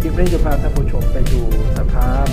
คลิปนี้จะพาท่านผู้ชมไปดูสภาพ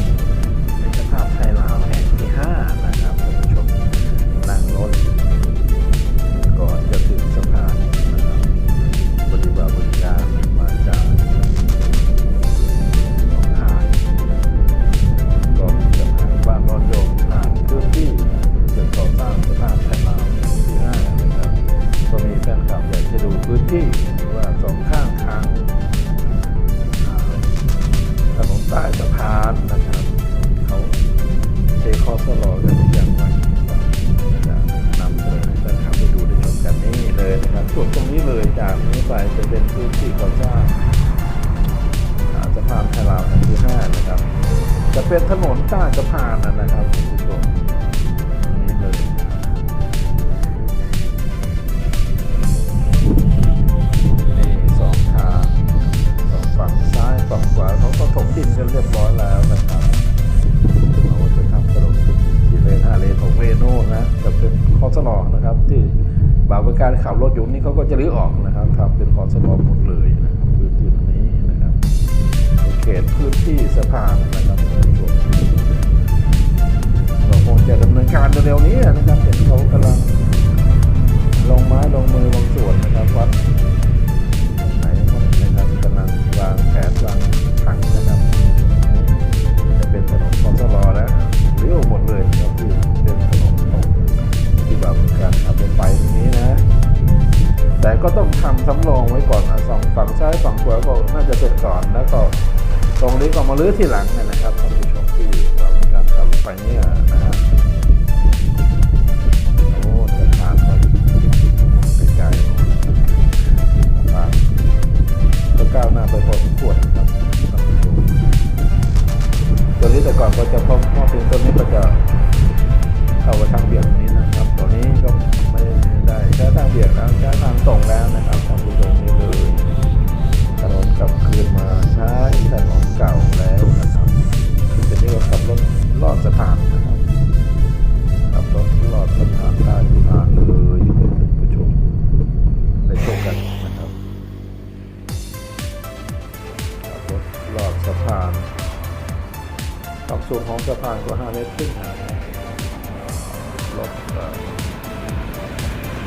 ไปจะเป็นพื้นที่ก่อสร้างอ่าสะพานไทยลาวแห่งที่ห้านะครับ จะเป็นถนนใต้สะพานนะนะครับคุณผู้ชมนี้เลย การขับรถอยู่นี่เขาก็จะรื้อออกนะครับทำเป็นคอสลอหมดเลยนะครับพื้นที่ตรงนี้นะครับเขตพื้นที่สะพานนะครับท่านผู้ชมเราคงจะดำเนินการเร็วๆนี้นะครับเห็นเขากำลังลงไม้ แต่ก็ต้องทำสำรองไว้ก่อนสองฝั่งซ้ายฝั่งขวาก็น่าจะเสร็จก่อนแล้วก็ตรงนี้ก็มาลื้อทีหลังเนี่ยนะครับท่านผู้ชมที่เราการขับรถไปเนี่ย สะพานก็5เมตรครึ่งนะรถเอ่อ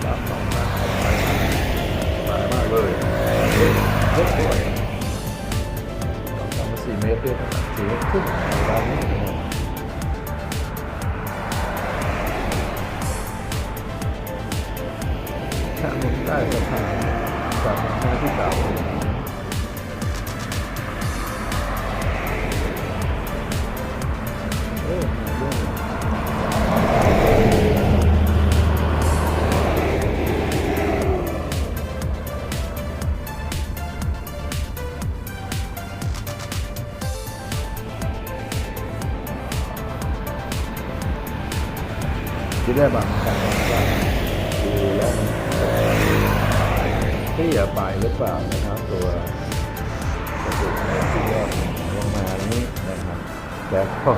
ลาสองทาไปสบามากเลยเฮ้ยเฮ้ยสวยเราทำมาสี่เมตรด้วยสี่เมตรครึ่งร้านนี้นะครับถนนใต้สะพานจากสะพาที่เก่า ที่ได้บางการว่าดูแล้วมันที่อย่าไปหรือเปล่านะครับตัวกระจุกที่ยอดลงมานี้นะครับแต่พอ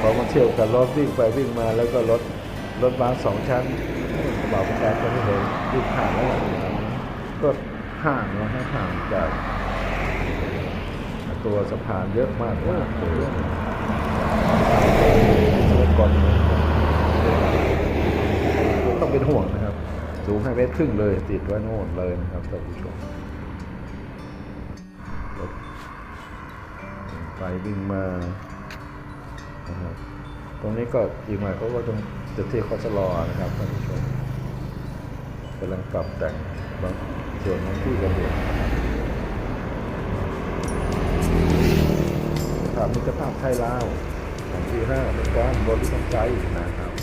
พอมาเที่ยวกับรถวิ่งไปวิ่งมาแล้วก็รถรถบัสสองชั้นกระเป๋าประกันก็ไม่เลยวิ่งผ่านแล้วนะครับก็ห่างนะฮะห่างจากตัวสะพานเยอะมากมากเลยก่อน ต้องเป็นห่วงนะครับ สูงห้าเมตรครึ่งเลย ติดไว้โน่นเลยนะครับท่านผู้ชมรถไปวิ่งมานะครับตรงนี้ก็อีกหน่อยเขาก็ต้องจะเทคอสลอนะครับท่านผู้ชมกำลังปรับแต่งบางส่วนบางที่กันอยู่ถามมิตรภาพไทยลาวแห่งที่ห้าเป็นการบริการใจนะครับ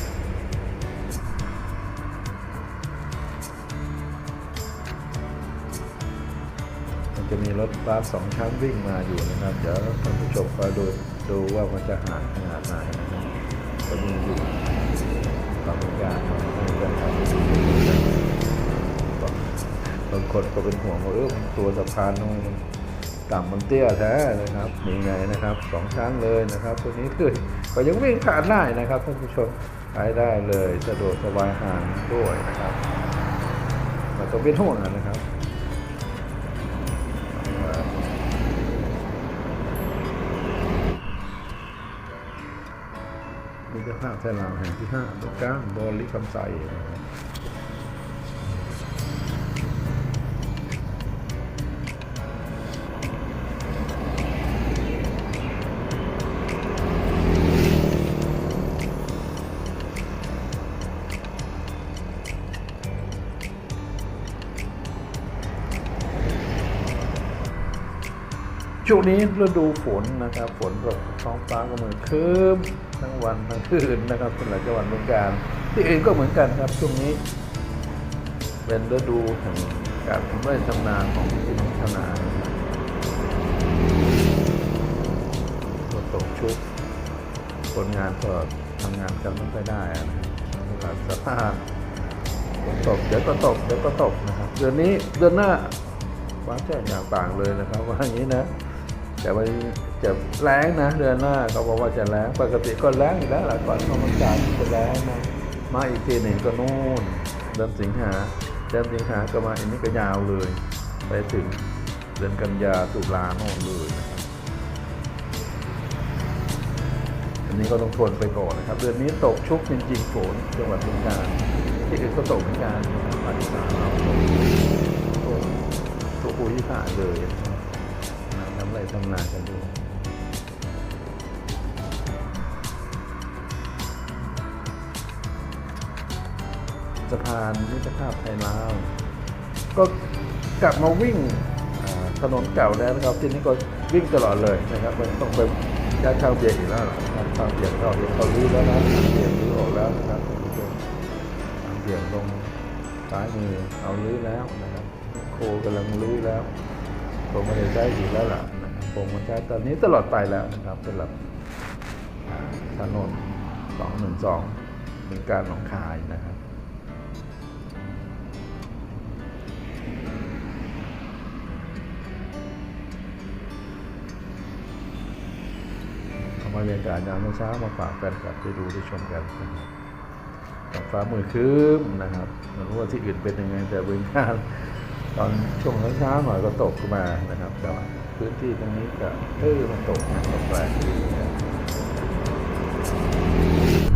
จะมีรถบัสสองชั้นวิ่งมาอยู่นะครับ เดี๋ยวท่านผู้ชมคอยดูดูว่ามันจะห่างขนาดไหนนะครับก็มีอยู่บางการมาให้กันครับบางคนก็เป็นห่วงว่าเออตัวสะพานมันต่ำมันเตี้ยแท้นะครับนี่ไงนะครับสองชั้นเลยนะครับตัวนี้คือก็ยังวิ่งผ่านได้นะครับท่านผู้ชมไปได้เลยสะดวกสบายห่างด้วยนะครับไมันต้องเป็นห่วงนะครับ จ้าภาพไทลาวแห่งที่ห้าตรงกลางบริคำใสนะครับ ช่วงนี้ฤดูฝนนะครับ ฝนตกท้องฟ้าก็เหมือนครึ้มทั้งวันทั้งคืนนะครับสำหรับจังหวัดบึงกาฬที่อื่นก็เหมือนกันครับช่วงนี้ เป็นฤดูแห่งการทำไร่ทำนาของพี่น้องชาวนาฝนตกชุกคนงานก็ทำงานกันไม่ค่อยได้นะครับสภาพฝนตกเดี๋ยวก็ตกเดี๋ยวก็ตกนะครับเดือนนี้เดือนหน้าว้าแจ้งอย่างต่างเลยนะครับว่าอย่างนี้นะ แต่ว่าจะแรงนะเดือนหน้าเขาบอกว่าจะแรงปกติก็แรงอยู่แล้วแหละก่อนเข้ามันจานจะแรงนะมาอีกทีหนึ่งก็นู่นเดือนสิงหาเดือนสิงหาก็มาอันนี้ก็ยาวเลย ไปถึงเดือนกันยาตุลาโน่นเลยนะครับอันนี้ก็ต้องทนไปก่อนนะครับ เดือนนี้ตกชุกจริงๆฝนจังหวัดบึงกาฬที่อื่นก็ตกเหมือนกันนะครับภาคอีสานเราตกตกทุกภูมิภาคเลย ไรทำนากันดูสะพานมิตรภาพไทยลาวก็กลับมาวิ่งถนนเก่าแล้วนะครับที่นี้ก็วิ่งตลอดเลยนะครับมันต้องไปย้ายข้าวเบียร์อีกแล้วล่ะครับข้าวเบียร์เขาเบียเขาลื้อแล้วนะเบียร์ลื้อออกแล้วนะครับท่านผู้ชมทางเบียร์ตรงซ้ายมือเอาลื้อแล้วนะครับโคกำลังลื้อแล้วคงไม่ได้ใช้อยู่แล้วล่ะ ครับคงมาใช้ตอนนี้ตลอดไปแล้วนะครับสำหรับอ่าถนน212เป็นการหนองคายนะครับเอาบรรยากาศยามเช้ามาฝากแฟนคลับได้ดูได้ชมกันนะครับฟ้ามือครึ้มนะครับไม่รู้ว่าที่อื่นเป็นยังไงแต่เบื้องข้าตอนช่วงเช้าๆหน่อยก็ตกมานะครับแต่ว่า พื้นที่ตรงนี้ก็เออมันตกนะก็แปลกดีนะ